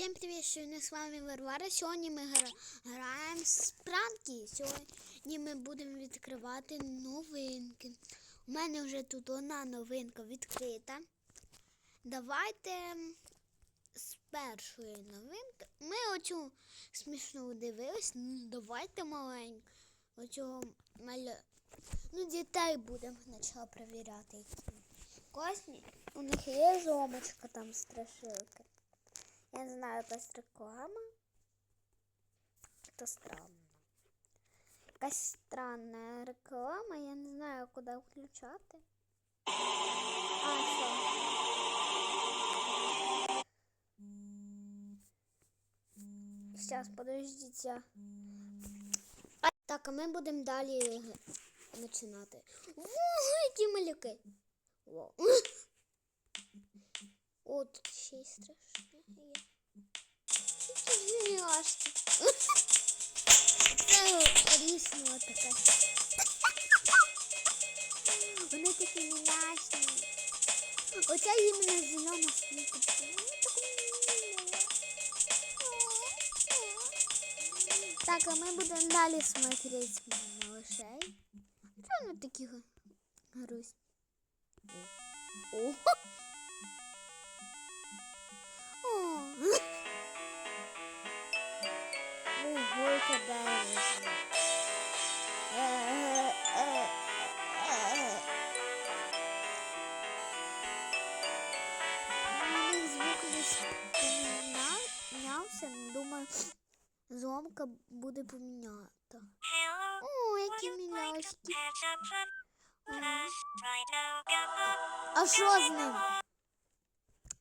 Всем привет! Сьогодні з вами Варвара. Сьогодні ми гра... граємо з пранки. Сьогодні ми будемо відкривати новинки. У мене вже тут одна новинка відкрита. Давайте з першої новинки. Ми оцю смішну дивились. Ну, давайте маленьку. Оцього маля... Ну, дітей будемо спочатку перевіряти. Класні. У них є зомочка там страшилки. Я знаю, якась реклама. Это странно. Якась странна реклама, я не знаю, куди включати. А, все. Сейчас, подождите. Так, а ми будемо далі починати. О, які малюки. О, тут ще й страшне Звіряшки. Це ріснула така. Вони такі м'ясні. Оця іменно зелена спинка. Так, а ми будемо далі смотреть малышей. Чого вони такі га- грустні? Ого, яка бережна. Звук десь помінявся, думаю, зломка буде помінята. О, які міляшки. А що з ним?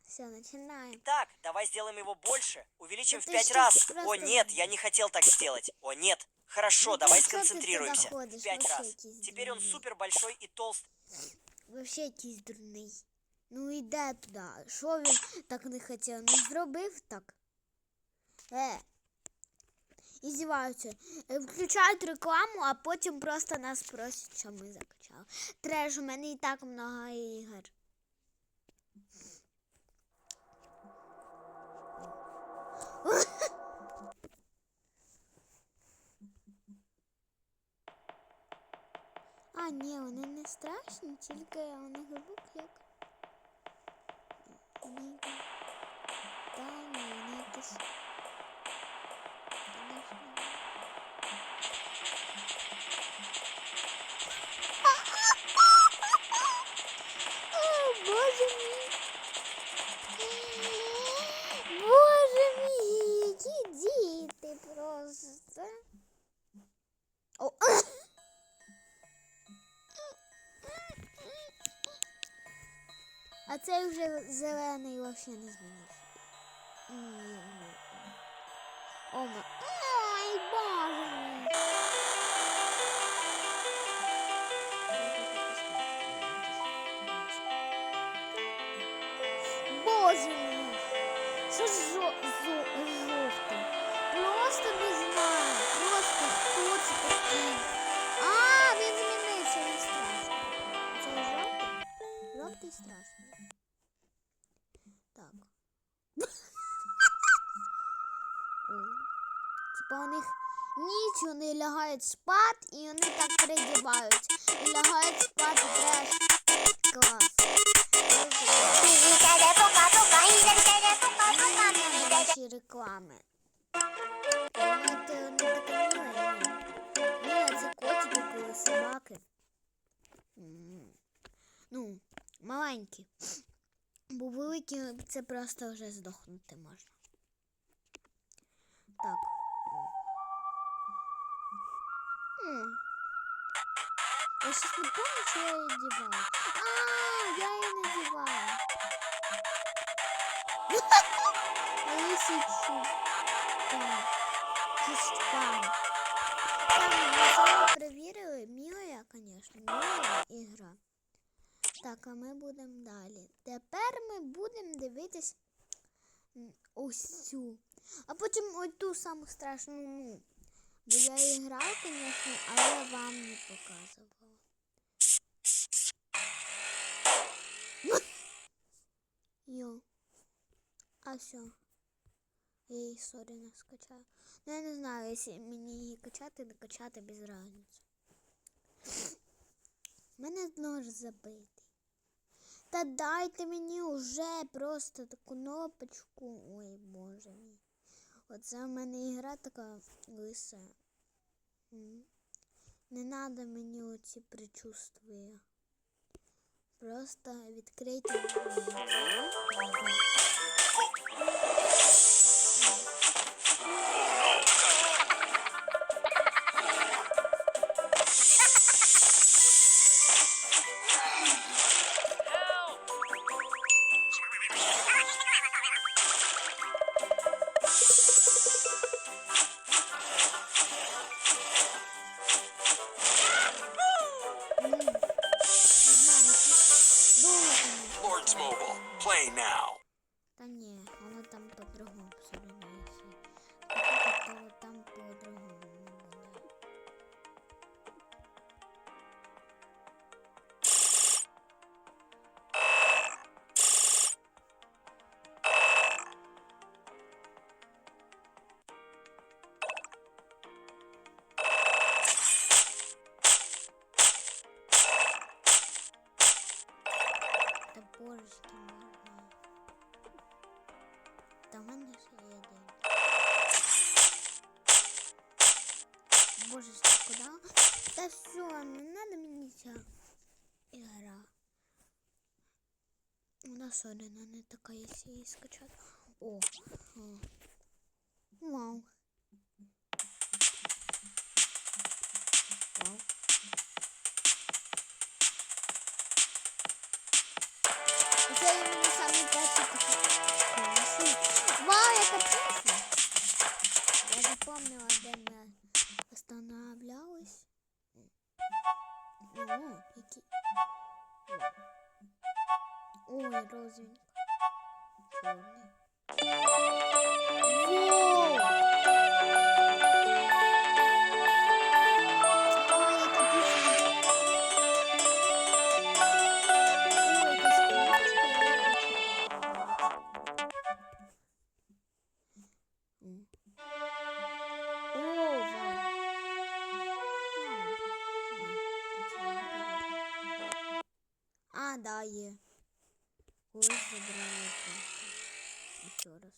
Все, починаємо. Так, давай сделаем его больше. Увеличим Да в ты пять что, раз. просто- О, нет, я не хотел так сделать. О, нет. Хорошо, Ну, давай ты что ты туда сконцентрируемся. ходишь? В пять Вообще раз. какие Теперь он дурные. супер большой и толстый. Вообще якийсь дурний. Ну йде туди. Що він так не хотів? Ну зробив так. Е. Іздіваються. Е, Включають рекламу, а потім просто нас просять, що ми закачали. Треш, у мене і так много ігор. А, ні, вони не страшні, тільки вони глибокі як. А цей вже зелений взагалі не змінився. Ні, ні. О, ніч вони лягають спати і вони так передівають. І лягають спати треш. Клас. Наші реклами. Це котики, коли собаки. Ну, маленькі. Бо великі це просто вже здохнути можна. Я щось не помню, чи я її. А, я її не дівала. Лисичу. Так. Кістка. Там ми саме перевірили. Мілая, звісно, мілая ігра. Так, а ми будемо далі. Тепер ми будемо дивитись ось цю. А потім ось ту саму страшну. Ну, бо я її грав, звісно, але вам не показувала. Йо. А все. Я її сорі не скачаю. Ну я не знаю, якщо мені її качати, не качати без разниці. Мене нож забитий. Та дайте мені уже просто таку кнопочку. Ой, боже мій. Оце в мене ігра така лиса. Не треба мені оці предчувствия. Просто відкрийте. Mobile. Play now. божечки можна. Та в мене ще є день. Божечки, куди? Та все, не надо мені ця ігра. Вона сорена не така, якщо її скачати. О, о. Вау. Вау. Ой, розовенька. Ось забрали просто. Еще раз.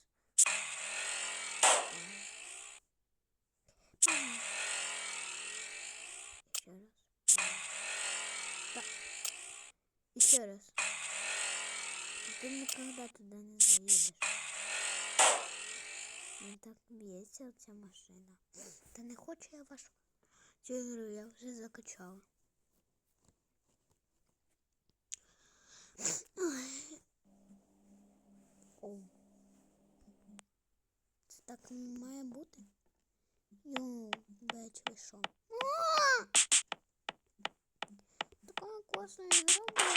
Пам. Еще раз. Да. Еще раз. Ты никогда туда не заедешь. Мені так б'ється ця машина. Та не хочу я вашу цю ігру, я вже закачала. А! Така класна ігра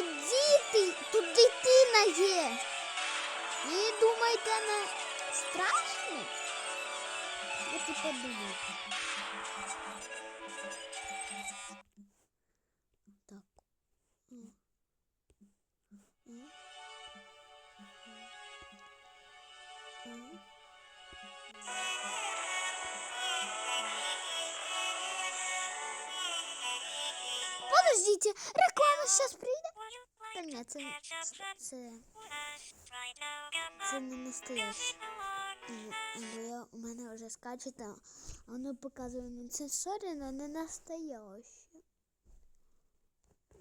Тут діти, тут дитина є. Ви думаєте, не страшно? От і подумайте. Так. М. М. М. Подождите, реклама сейчас прийде. Та ні, це, це, це не настояще. Бо я, у мене вже скаче там, воно показує, ну це соріно не настояще.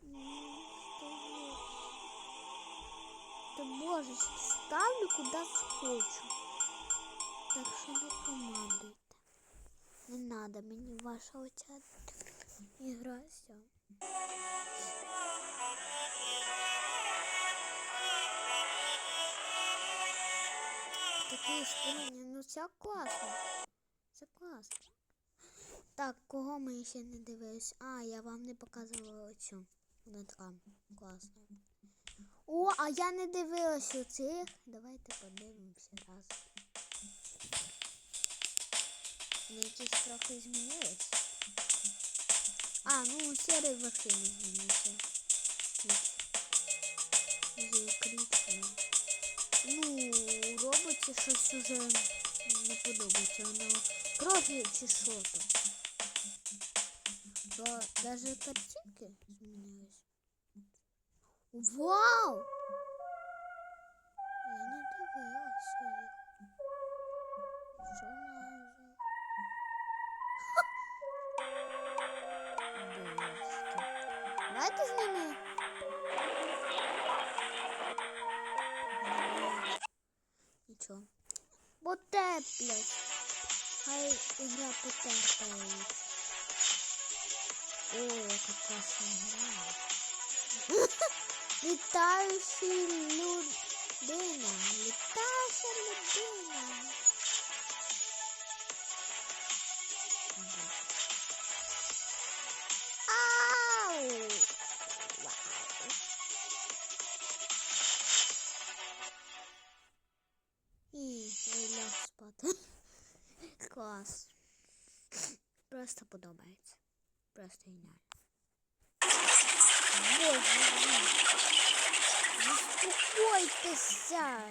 Настояще. Та божечки, ставлю куди хочу. Так що не командуйте. Не надо мені ваша оця ігра. Все. Спинення, ну це класно. Це класно. Так, кого ми ще не дивились? А, я вам не показувала оцю. Вона така класна. О, а я не дивилась оцих. Давайте подивимося раз. Вони якісь трохи змінились. А, ну серий вообще не змінився. Закріплено. Ну, у роботі щось уже не подобається. Воно трохи чи що то. Бо навіть картинки змінились. Вау! Я не дивилася їх. Що назва? Божечки. Давайте з ними. Потеплять. Хай ігра потерпають. О, яка класна гра. Літаючий людина. Літаюча людина. Просто подобається. Просто геніально. Боже мій. Заспокойтеся.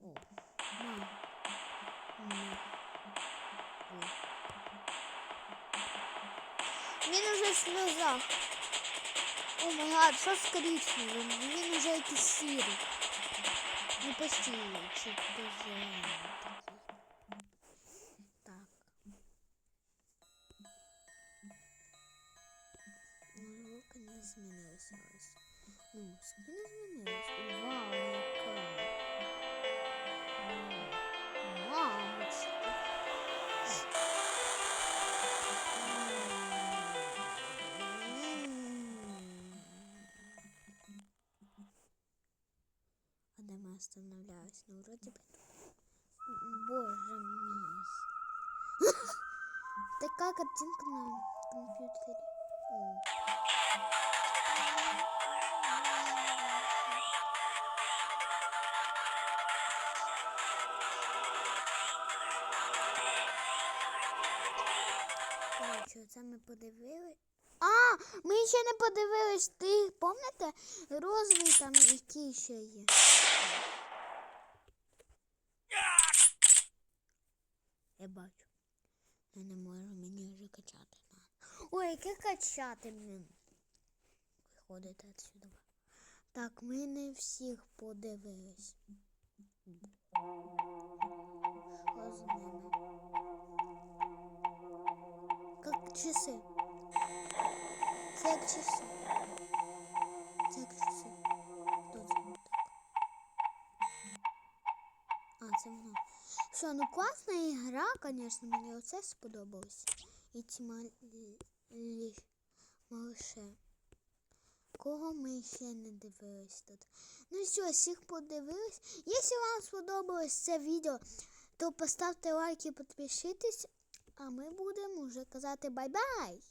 О, мам. Ні. Ой. Він уже в сльозах. О май гад, що з коричневим? Він уже якийсь сірий. Не постійно, чи зелений Ну, звуки не змінились. Вау, яка. Вау, Мамочки. А де ми остановлялись? Ну, вроде бы. Боже мій. Така картинка на комп'ютері. Це ми подивили. А, ми ще не подивились. Ти пам'ятаєте розовий там який ще є? Я бачу. Я не можу мені вже качати. Ой, яке качати, блін. Виходите отсюда. Так, ми не всіх подивились. Що з ними? Часи. Це як часи. Це як часи. А, це воно. Що, ну класна ігра, звісно, мені оце сподобалось. І ці малі... Кого ми ще не дивились тут? Ну все, всіх подивились. Якщо вам сподобалось це відео, то поставте лайк і підпишитесь, а ми будемо вже казати бай-бай!